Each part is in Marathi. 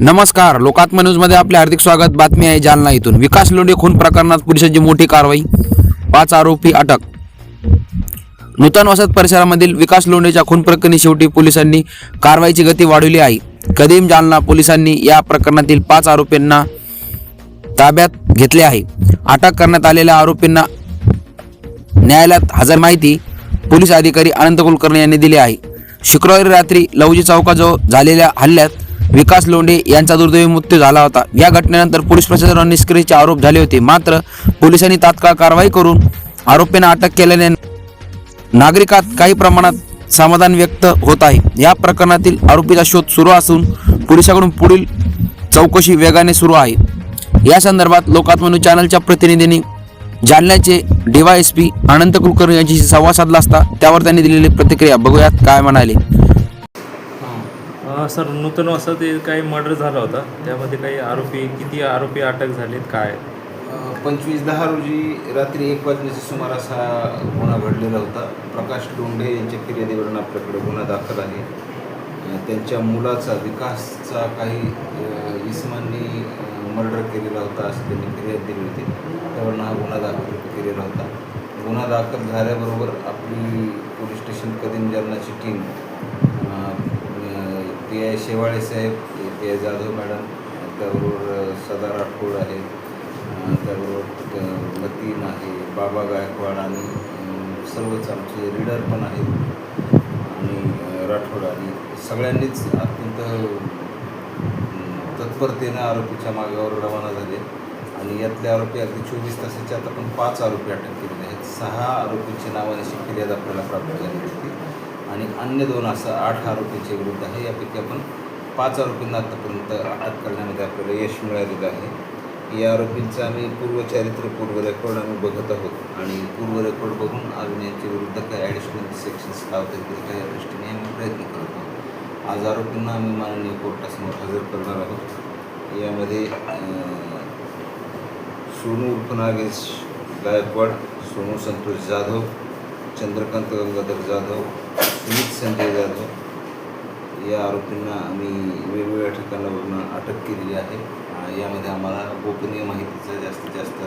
नमस्कार लोकात्मा न्यूजमध्ये आपले हार्दिक स्वागत. बातमी आहे जालना इथून. विकास लोंढे खून प्रकरणात पोलिसांची मोठी कारवाई. पाच आरोपी अटक. नूतन वसत परिसरामधील विकास लोंढेच्या खून प्रकरणी शेवटी पोलिसांनी कारवाईची गती वाढवली आहे. कदीम जालना पोलिसांनी या प्रकरणातील पाच आरोपींना ताब्यात घेतले आहे. अटक करण्यात आलेल्या आरोपींना न्यायालयात हजर माहिती पोलीस अधिकारी अनंत कुलकर्णी यांनी दिली आहे. शुक्रवारी रात्री लवजी चौकाजवळ झालेल्या हल्ल्यात विकास लोंढे यांचा दुर्दैवी मृत्यू झाला होता. या घटनेनंतर पोलीस प्रशासनावर निष्क्रियचे आरोप झाले होते. मात्र पोलिसांनी तात्काळ कारवाई करून आरोपींना अटक केल्याने नागरिकात काही प्रमाणात समाधान व्यक्त होत आहे. या प्रकरणातील आरोपीचा शोध सुरू असून पोलिसांकडून पुढील चौकशी वेगाने सुरू आहे. या संदर्भात लोकात्मनु चॅनलच्या प्रतिनिधींनी जालन्याचे डीवायएसपी अनंत कुलकर्णी यांच्याशी संवाद साधला असता त्यावर त्यांनी दिलेली प्रतिक्रिया. बघूयात काय म्हणाले. सर नूतन असं ते काही मर्डर झाला होता. त्यामध्ये काही आरोपी किती आरोपी अटक झालेत काय? पंचवीस दहा रोजी रात्री एक वाजण्याच्या सुमारास हा गुन्हा घडलेला होता. प्रकाश डोंडे यांच्या फिर्यादीवरून आपल्याकडे गुन्हा दाखल आहे. त्यांच्या मुलाचा विकासचा काही इसमांनी मर्डर केलेला होता असं त्यांनी फिर्याद दिली होती. त्यावरून हा गुन्हा दाखल केलेला होता. गुन्हा दाखल झाल्याबरोबर आपली पोलीस स्टेशन कदीम जालनाची टीम पी आय शेवाळे साहेब पी आय जाधव मॅडम त्याबरोबर सदा राठोड आहे. त्याबरोबर मतीन आहे बाबा गायकवाड आणि सर्वच आमचे रीडर पण आहेत. आणि राठोड आणि सगळ्यांनीच अत्यंत तत्परतेनं आरोपीच्या मागावर रवाना झाले. आणि यातले आरोपी अगदी चोवीस तासाच्या आता पण पाच आरोपी अटक केलेले आहेत. सहा आरोपींची नावानिशी फिर्याद आपल्याला प्राप्त झाली होती आणि अन्य दोन असं आठ आरोपींचे विरुद्ध आहे. यापैकी आपण पाच आरोपींना आत्तापर्यंत अटक करण्यामध्ये आपल्याला यश मिळालेलं आहे. या आरोपींचं आम्ही पूर्वचारित्र पूर्व रेकॉर्ड आम्ही बघत आहोत. आणि पूर्व रेकॉर्ड बघून अजून यांच्या विरुद्ध काही ॲडिशनल सेक्शन्स लावता येतील का या दृष्टीने आम्ही प्रयत्न करत आहोत. आज आरोपींना आम्ही माननीय कोर्टासमोर हजर करणार आहोत. यामध्ये सोनू उर्फ नागेश गायकवाड सोनू संतोष जाधव चंद्रकांत गंगाधर जाधव सुमित संजय जाधव. या आरोपींना आम्ही वेगवेगळ्या ठिकाणावरून अटक केलेली आहे. यामध्ये आम्हाला गोपनीय माहितीचा जास्तीत जास्त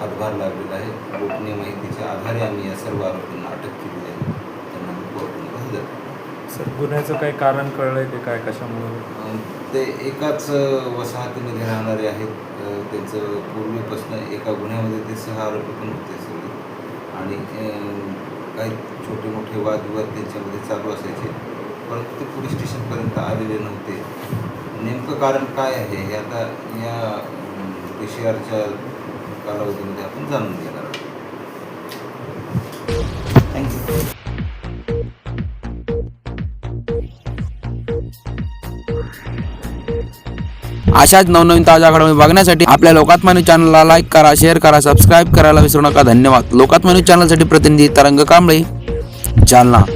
हातभार लागलेला आहे. गोपनीय माहितीच्या आधारे आम्ही या सर्व आरोपींना अटक केलेली आहे. त्यांना कोर्टामध्ये हजर. सर गुन्ह्याचं काही कारण कळलंय ते काय कशामुळे? ते एकाच वसाहतीमध्ये राहणारे आहेत. त्यांचं पूर्वीपासून एका गुन्ह्यामध्ये ते सहा आरोपी पण होते सगळे. आणि काही छोटे मोठे वादविवाद त्यांच्यामध्ये चालू असायचे. परंतु ते पोलीस स्टेशनपर्यंत आलेले नव्हते. नेमकं कारण काय आहे हे आता या पी सी आरच्या कालावधीमध्ये आपण जाणून घेणार आहोत. थँक्यू अशाच नवनवीन ताज्या घडामोडी बघण्यासाठी आपल्या लोकात्मा न्यूज चॅनलला लाईक करा शेअर करा सबस्क्राईब करायला विसरू नका. धन्यवाद. लोकात्मा न्यूज चॅनलसाठी प्रतिनिधी तरंग कांबळे. जालना